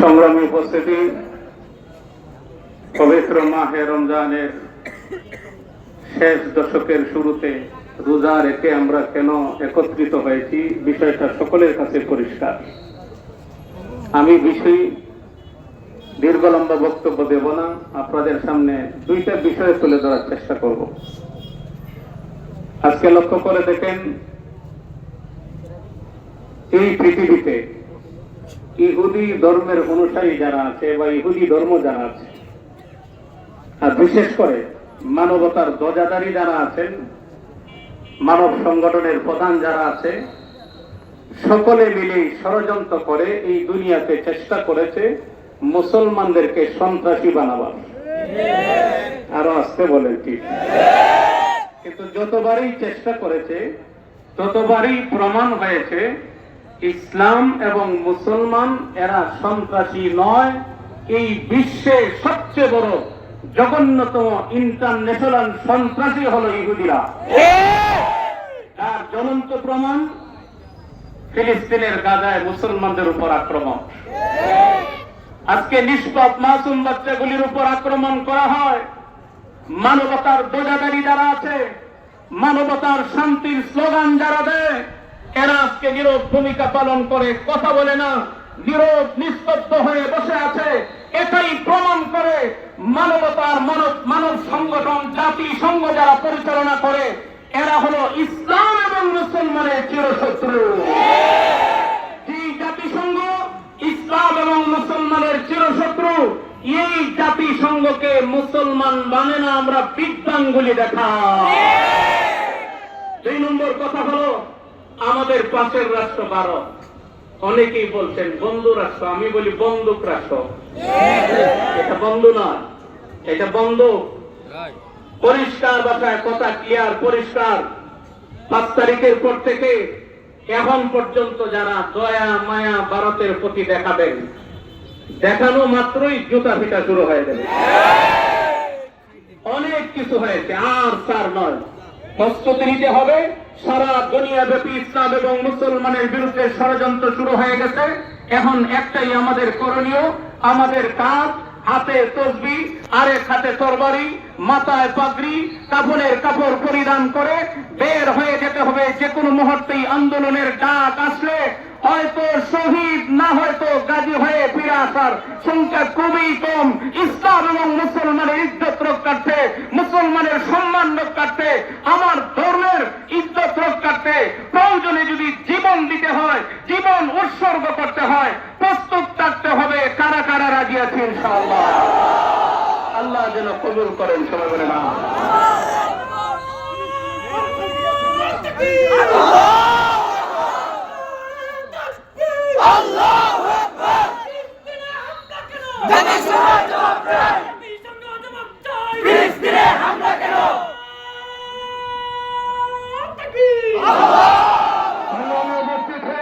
সংগ্রামী উপস্থিতি, পবিত্র মাহে রমজানের শেষ দশকের শুরুতে রোজা রেখে আমরা কেন একত্রিত হয়েছি, বিষয়টা সকলের কাছে পরিষ্কার। আমি বিষয় দীর্ঘ লম্বা বক্তব্য দেব না, আপনাদের সামনে দুইটা বিষয় তুলে ধরার চেষ্টা করব। আজকে লক্ষ্য করে দেখেন, এই পৃথিবীতে ইহুদি ধর্মের অনুসারী যারা আছে বা ইহুদি ধর্ম যারা আছে, আর বিশেষ করে মানবতার ধ্বজাধারী যারা আছেন, মানব সংগঠনের প্রধান যারা আছে, সকলে মিলে ষড়যন্ত্র করে এই দুনিয়াতে চেষ্টা করেছে মুসলমানদেরকে সন্ত্রাসী বানাবার। আরও আসতে বলেন ঠিক। কিন্তু যতবারই চেষ্টা করেছে, ততবারই প্রমাণ হয়েছে ইসলাম এবং মুসলমান, এরা সন্ত্রাসী নয়। এই বিশ্বে সবচেয়ে বড়, জঘন্যতম ইন্টারন্যাশনাল সন্ত্রাসী হলো ইহুদিরা। তার জ্বলন্ত প্রমাণ, ফিলিস্তিনের গাজায় মুসলমানদের উপর আক্রমণ। আজকে নিষ্পাপ মাসুম বাচ্চাগুলির উপর আক্রমণ করা হয়। মানবতার দোজাদারি যারা আছে, মানবতার শান্তির স্লোগান যারা দেয় এরা আজকে নীরব ভূমিকা পালন করে, কথা বলে না, নীরব, নিস্তব্ধ হয়ে বসে আছে। এটাই প্রমাণ করে মানবতার মানব মানব সংগঠন, জাতি সংঘ যারা পরিচালনা করে, এরা হলো ইসলাম এবং মুসলমানের চিরশত্রু। এই জাতিসংঘ ইসলাম এবং মুসলমানের চিরশত্রু, এই জাতিসংঘকে মুসলমান মানে না, আমরা বিদ্যাঙ্গুলি দেখা দুই নম্বর কথা হলো আমাদের পাশের রাষ্ট্র ভারত। অনেকেই বলছেন, বন্ধু রাষ্ট্র। আমি বলি, বন্দুক রাষ্ট্র। এটা বন্ধু নয়, এটা বন্দুক। পরিষ্কার ভাষায় কথা ক্লিয়ার পরিষ্কার। পাঁচ তারিখের পর থেকে এখন পর্যন্ত যারা দয়া, মায়া ভারতের প্রতি দেখাবেন, দেখানো মাত্রই জুতা ফিটা শুরু হয়ে যাবে। অনেক কিছু হয়েছে, আর তার নয়। প্রস্তুতি নিতে হবে। সারা দুনিয়া ব্যাপী ইসলাম এবং মুসলমানের বিরুদ্ধে ষড়যন্ত্র শুরু হয়ে গেছে। এখন একটাই আমাদের করণীয়, আমাদের কাজ, হাতে তসবি, আরেক হাতে তরবারি, মাথায় পাগড়ি কাপড়ের কাপড় পরিধান করে বের হয়ে যেতে হবে। যে কোনো মুহূর্তেই আন্দোলনের ডাক আসলে হয়তো শহীদ, না হয়তো গাজী হয়ে ফিরে আসার সংখ্যা খুবই কম। ইসলাম এবং মুসলমানের প্রয়োজনে যদি জীবন দিতে হয় জীবন উৎসর্গ করতে হয় প্রস্তুত থাকতে হবে কারা কারা রাজি আছে আল্লাহ যেন কবুল করেন সবাই